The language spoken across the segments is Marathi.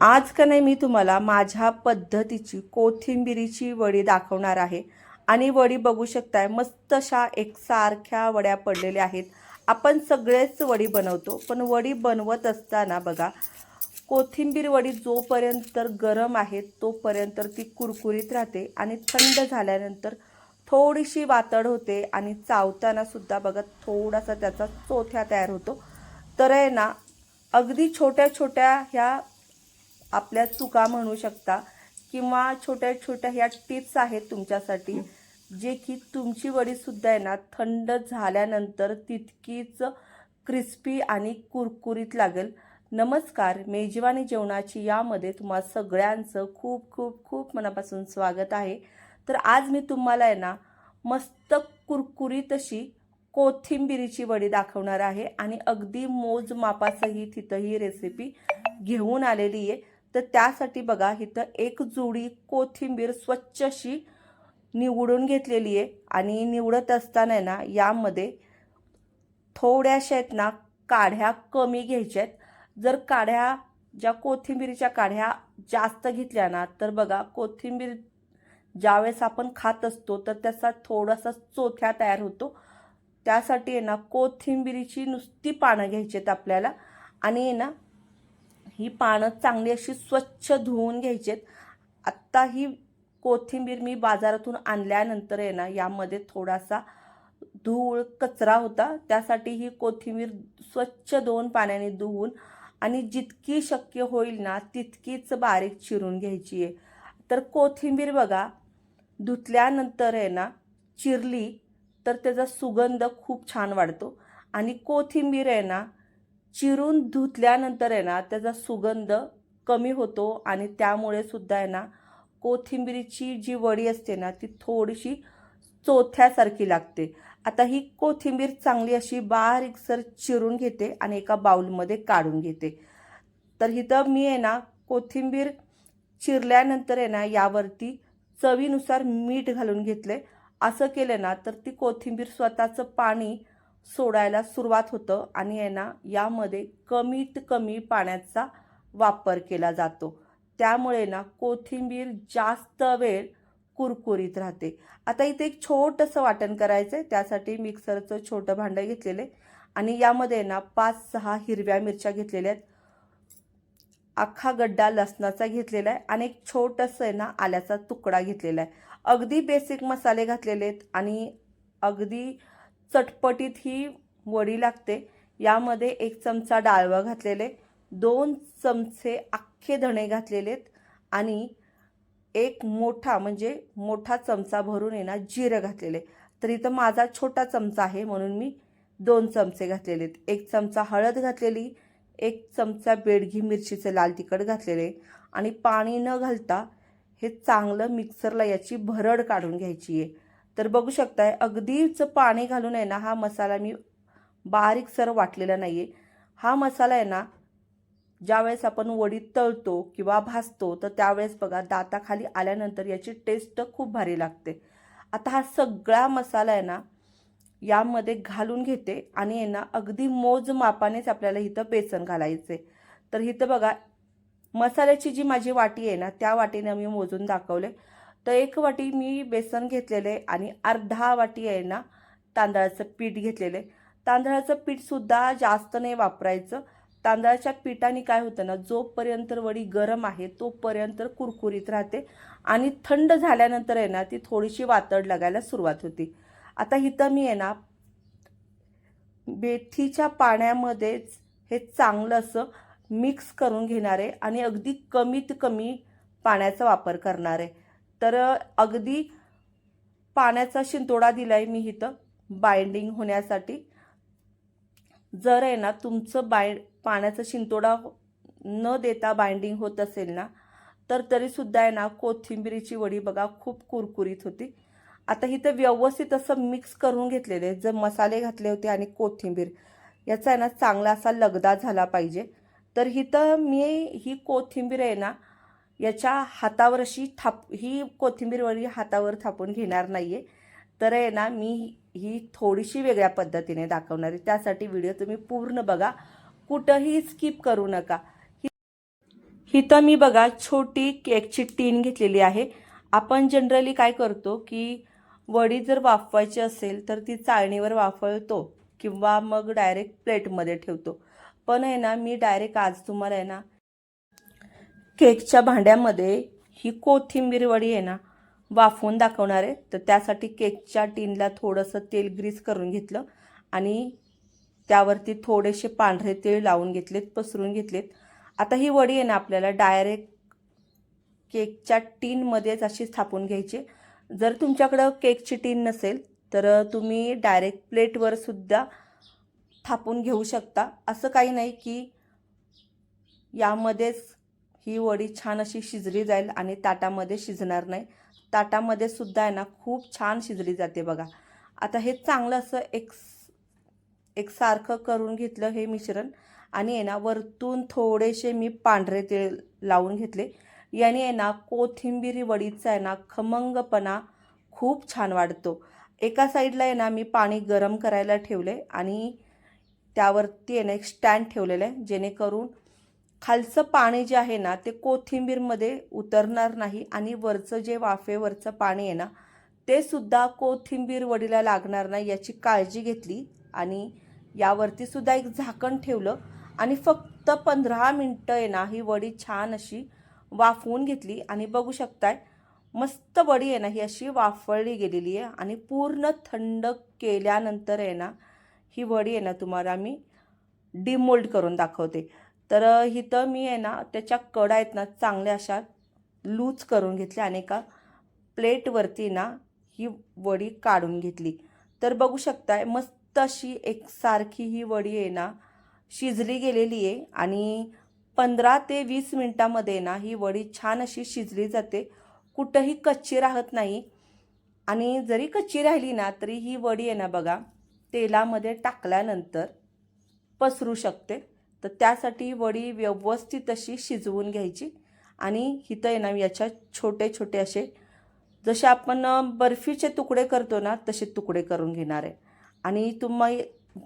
आज का नाही मी तुम्हाला माझ्या पद्धतीची कोथिंबिरीची वडी दाखवणार आहे. आणि वडी बघू शकताय मस्त अशा एकसारख्या वड्या पडलेल्या आहेत. आपण सगळेच वडी बनवतो पण वडी बनवत असताना बघा कोथिंबीर वडी जोपर्यंत गरम आहे तोपर्यंत ती कुरकुरीत राहते आणि थंड झाल्यानंतर थोडीशी वातड होते आणि चावताना सुद्धा बघा थोडासा त्याचा चोथ्या तयार होतो. तर आहे ना अगदी छोट्या छोट्या ह्या आपल्या चुका म्हणू शकता किंवा छोट्या छोट्या ह्या टिप्स आहेत तुमच्यासाठी जे की तुमची वडीसुद्धा आहे ना थंड झाल्यानंतर तितकीच क्रिस्पी आणि कुरकुरीत लागेल. नमस्कार मेजवानी जेवणाची यामध्ये तुम्हा सगळ्यांचं खूप खूप खूप मनापासून स्वागत आहे. तर आज मी तुम्हाला आहे ना मस्त कुरकुरीत अशी कोथिंबिरीची वडी दाखवणार आहे आणि अगदी मोजमापासही तिथं ही रेसिपी घेऊन आलेली आहे. तर त्यासाठी बघा इथं एक जुडी कोथिंबीर स्वच्छ अशी निवडून घेतलेली आहे. आणि निवडत असताना आहे ना यामध्ये थोड्याशा आहेत ना काढ्या कमी घ्यायच्या आहेत. जर काढ्या ज्या कोथिंबीरीच्या काढ्या जास्त घेतल्या ना तर बघा कोथिंबीर ज्यावेळेस आपण खात असतो तर त्याचा थोडासा चोथ्या तयार होतो. त्यासाठी आहे ना कोथिंबीरीची नुसती पानं घ्यायची आहेत आपल्याला. आणि ना ही पानं चांगली अशी स्वच्छ धुवून घ्यायची आहेत आत्ता ही कोथिंबीर मी बाजारातून आणल्यानंतर आहे ना यामध्ये थोडासा धूळ कचरा होता. त्यासाठी ही कोथिंबीर स्वच्छ दोन पाण्याने धुवून आणि जितकी शक्य होईल ना तितकीच बारीक चिरून घ्यायची आहे. तर कोथिंबीर बघा धुतल्यानंतर आहे ना चिरली तर त्याचा सुगंध खूप छान वाढतो. आणि कोथिंबीर आहे ना चिरून धुतल्यानंतर आहे ना त्याचा सुगंध कमी होतो आणि त्यामुळे सुद्धा आहे ना कोथिंबीरीची जी वडी असते ना ती थोडीशी चोथ्यासारखी लागते. आता ही कोथिंबीर चांगली अशी बारीकसर चिरून घेते आणि एका बाऊलमध्ये काढून घेते. तर इथं मी आहे ना कोथिंबीर चिरल्यानंतर आहे ना यावरती चवीनुसार मीठ घालून घेतले असं केलं ना तर ती कोथिंबीर स्वतःचं पाणी सोडायला सुरुवात होतं आणि आहे ना यामध्ये कमीत कमी पाण्याचा वापर केला जातो. त्यामुळे ना कोथिंबीर जास्त वेळ कुरकुरीत राहते. आता इथे एक छोटंसं वाटण करायचं आहे त्यासाठी मिक्सरचं छोटं भांडं घेतलेलं आहे. आणि यामध्ये ना पाच सहा हिरव्या मिरच्या घेतलेल्या आहेत. अख्खा गड्डा लसणाचा घेतलेला आहे. आणि एक छोटंसं आहे ना आल्याचा तुकडा घेतलेला आहे. अगदी बेसिक मसाले घातलेले आहेत. आणि अगदी चटपटीत ही वडी लागते. यामध्ये एक चमचा डाळवा घातलेले दोन चमचे अख्खे धणे घातलेले आहेत आणि एक मोठा म्हणजे मोठा चमचा भरून येणार ना जिरं घातलेले. तर इथं माझा छोटा चमचा आहे म्हणून मी दोन चमचे घातलेले आहेत एक चमचा हळद घातलेली एक चमचा बेडघी मिरचीचे लाल तिखट घातलेले आणि पाणी न घालता हे चांगलं मिक्सरला याची भरड काढून घ्यायची आहे. तर बघू शकताय अगदीच पाणी घालून आहे ना हा मसाला मी बारीक सर वाटलेला नाही आहे हा मसाला आहे ना ज्यावेळेस आपण वडी तळतो किंवा भाजतो तर त्यावेळेस बघा दाताखाली आल्यानंतर याची टेस्ट खूप भारी लागते. आता हा सगळा मसाला आहे ना यामध्ये घालून घेते आणि आहे ना अगदी मोजमापानेच आपल्याला इथं बेसन घालायचे. तर इथं बघा मसाल्याची जी माझी वाटी आहे ना त्या वाटीने मी मोजून दाखवले. तर एक वाटी मी बेसन घेतलेलं आहे आणि अर्धा वाटी आहे ना तांदळाचं पीठ घेतलेलं आहे. तांदळाचं पीठसुद्धा जास्त नाही वापरायचं. तांदळाच्या पिठाने काय होतं ना जोपर्यंत वडी गरम आहे तोपर्यंत कुरकुरीत राहते आणि थंड झाल्यानंतर आहे ना ती थोडीशी वातड लागायला सुरुवात होती. आता इथं मी आहे ना मेथीच्या पाण्यामध्येच हे चांगलं असं मिक्स करून घेणार आहे आणि अगदी कमीत कमी पाण्याचा वापर करणार आहे. तर अगदी पाण्याचा शिंतोडा दिला आहे मी इथं बाइंडिंग होण्यासाठी. जर आहे ना तुमचं बाय पाण्याचा शिंतोडा न देता बाइंडिंग होत असेल ना तर तरीसुद्धा आहे ना कोथिंबिरीची वडी बघा खूप कुरकुरीत होती. आता इथं व्यवस्थित असं मिक्स करून घेतलेले जर मसाले घातले होते आणि कोथिंबीर याचा आहे ना चांगला असा लगदा झाला पाहिजे. तर इथं मी ही कोथिंबीर आहे ना याच्या हातावर अशी थाप ही कोथिंबीर वडी हातावर थापून घेणार नाही आहे तर आहे ना मी ही थोडीशी वेगळ्या पद्धतीने दाखवणार आहे. त्यासाठी व्हिडिओ तुम्ही पूर्ण बघा. कुठंही स्किप करू नका. इथं मी बघा छोटी केकची टीन घेतलेली आहे. आपण जनरली काय करतो की वडी जर वाफवायची असेल तर ती चाळणीवर वाफळतो किंवा मग डायरेक्ट प्लेटमध्ये ठेवतो. पण आहे ना मी डायरेक्ट आज तुम्हाला आहे ना केकच्या भांड्यामध्ये ही कोथिंबीर वडी आहे ना वाफवून दाखवणार आहे. तर त्यासाठी केकच्या टीनला थोडंसं तेल ग्रीस करून घेतलं आणि त्यावरती थोडेसे पांढरे तेल लावून घेतलेत पसरून घेतलेत. आता ही वडी आहे ना आपल्याला डायरेक्ट केकच्या टीनमध्येच अशी स्थापून घ्यायची जर तुमच्याकडं केकची टीन नसेल तर तुम्ही डायरेक्ट प्लेटवर सुद्धा थापून घेऊ शकता. असं काही नाही की यामध्येच ही वडी छान अशी शिजली जाईल आणि ताटामध्ये शिजणार नाही. ताटामध्ये सुद्धा आहे ना खूप छान शिजली जाते बघा. आता हे चांगलं असं एक एकसारखं करून घेतलं हे मिश्रण. आणि आहे ना वरतून थोडेसे मी पांढरे तेल लावून घेतले. याने आहे ना कोथिंबिरी वडीचा आहे ना खमंगपणा खूप छान वाढतो. एका साईडला आहे ना मी पाणी गरम करायला ठेवले आणि त्यावरती आहे ना एक स्टँड ठेवलेलं आहे जेणेकरून खालचं पाणी जे आहे ना ते कोथिंबीरमध्ये उतरणार नाही आणि वरचं जे वाफेवरचं पाणी आहे ना ते सुद्धा कोथिंबीर वडीला लागणार नाही याची काळजी घेतली आणि यावरती सुद्धा एक झाकण ठेवलं आणि फक्त पंधरा मिनटं आहे ना ही वडी छान अशी वाफवून घेतली आणि बघू शकताय मस्त वडी आहे ना ही अशी वाफळली गेलेली आहे आणि पूर्ण थंड केल्यानंतर आहे ना ही वडी आहे ना तुम्हाला मी डिमोल्ड करून दाखवते. तर इथं मी आहे ना त्याच्या कडा आहेत ना चांगल्या अशा लूज करून घेतल्या आणि एका प्लेटवरती ना ही वडी काढून घेतली. तर बघू शकताय मस्त अशी एकसारखी ही वडी आहे ना शिजली गेलेली आहे आणि पंधरा ते वीस मिनटामध्ये ना ही वडी छान अशी शिजली जाते. कुठंही कच्ची राहत नाही. आणि जरी कच्ची राहिली ना तरी ही वडी आहे ना बघा तेलामध्ये टाकल्यानंतर पसरू शकते. तर त्यासाठी वडी व्यवस्थित अशी शिजवून घ्यायची आणि इथं आहे ना याच्या छोटे छोटे असे जसे आपण बर्फीचे तुकडे करतो ना तसे तुकडे करून घेणार आहे. आणि तुम्ही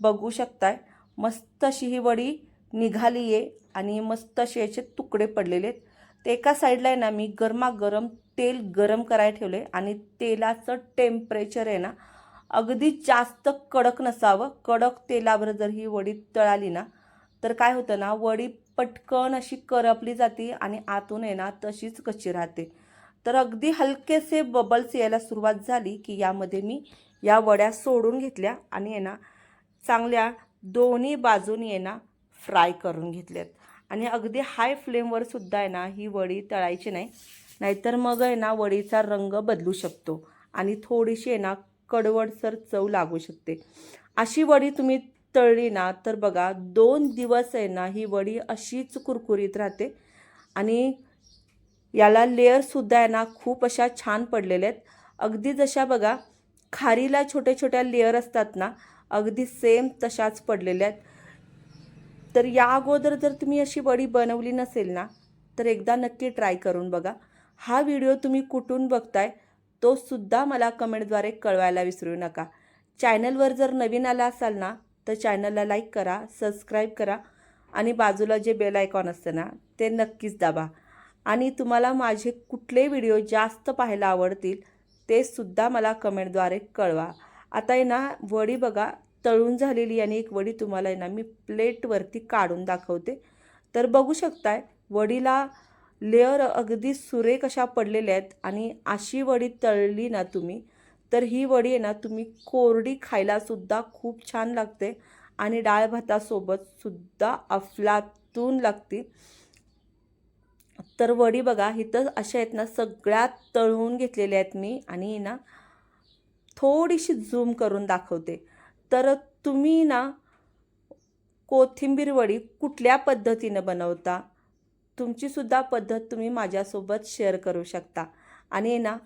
बघू शकताय मस्त अशी ही वडी निघाली आहे आणि मस्त असे याचे तुकडे पडलेले आहेत. ते एका साईडला आहे ना मी गरमागरम तेल गरम करायला ठेवले आणि तेलाचं टेम्परेचर आहे ना अगदी जास्त कडक नसावं. कडक तेलावर जर ही वडी तळाली ना तर काय होतं ना वडी पटकन अशी करपली जाते आणि आतून आहे ना तशीच कच्ची राहते. तर अगदी हलकेसे बबल्स यायला सुरुवात झाली की यामध्ये मी या वड्या सोडून घेतल्या आणि आहे ना चांगल्या दोन्ही बाजूनी आहे ना फ्राय करून घेतल्यात. आणि अगदी हाय फ्लेमवर सुद्धा आहे ना ही वडी तळायची नाही. नाहीतर मग आहे ना वडीचा रंग बदलू शकतो आणि थोडीशी आहे ना कडवडसर चव लागू शकते. अशी वडी तुम्ही तळली ना तर बघा दोन दिवस आहे ना ही वडी अशीच कुरकुरीत राहते. आणि याला लेअरसुद्धा आहे ना खूप अशा छान पडलेल्या आहेत. अगदी जशा बघा खारीला छोट्या छोट्या लेअर असतात ना अगदी सेम तशाच पडलेल्या आहेत. तर या अगोदर जर तुम्ही अशी वडी बनवली नसेल ना तर एकदा नक्की ट्राय करून बघा. हा व्हिडिओ तुम्ही कुठून बघताय तो सुद्धा मला कमेंटद्वारे कळवायला विसरू नका. चॅनलवर जर नवीन आला असाल ना तर चॅनलला लाईक करा सबस्क्राईब करा आणि बाजूला जे बेल आयकॉन असतं ना ते नक्कीच दाबा. आणि तुम्हाला माझे कुठले व्हिडिओ जास्त पाहायला आवडतील ते सुद्धा मला कमेंटद्वारे कळवा. आता आहे ना वडी बघा तळून झालेली आणि एक वडी तुम्हाला आहे ना मी प्लेटवरती काढून दाखवते. तर बघू शकताय वडीला लेअर अगदी सुरेख अशा पडलेल्या आहेत आणि अशी वडी तळली ना तुम्ही तर ही वडी आहे ना तुम्ही कोरडी खायलासुद्धा खूप छान लागते. आणि डाळ भातासोबतसुद्धा अफलातून लागते. तर वडी बघा इथं अशा आहेत ना सगळ्यात तळून घेतलेल्या आहेत मी. आणि ना थोडीशी झूम करून दाखवते. तर तुम्ही ना कोथिंबीर वडी कुठल्या पद्धतीनं बनवता तुमचीसुद्धा पद्धत तुम्ही माझ्यासोबत शेअर करू शकता. आणि ना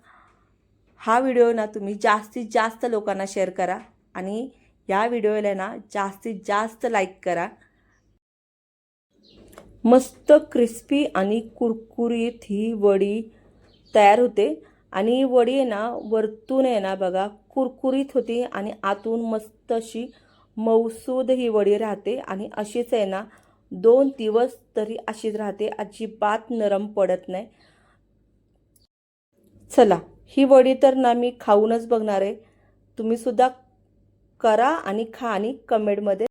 हा व्हिडिओ ना तुम्ही जास्तीत जास्त लोकांना शेअर करा आणि या व्हिडिओला ना जास्तीत जास्त लाईक करा. मस्त क्रिस्पी आणि कुरकुरीत ही वडी तयार होते. आणि वडी आहे ना वरतून आहे ना बघा कुरकुरीत होती आणि आतून मस्त अशी मौसूद ही वडी राहते. आणि अशीच आहे ना दोन दिवस तरी अशीच राहते. अजिबात नरम पडत नाही. चला. ही वडी तर ना मी खाऊनच बघणार आहे. तुम्ही सुद्धा करा आणि खा आणि कमेंटमध्ये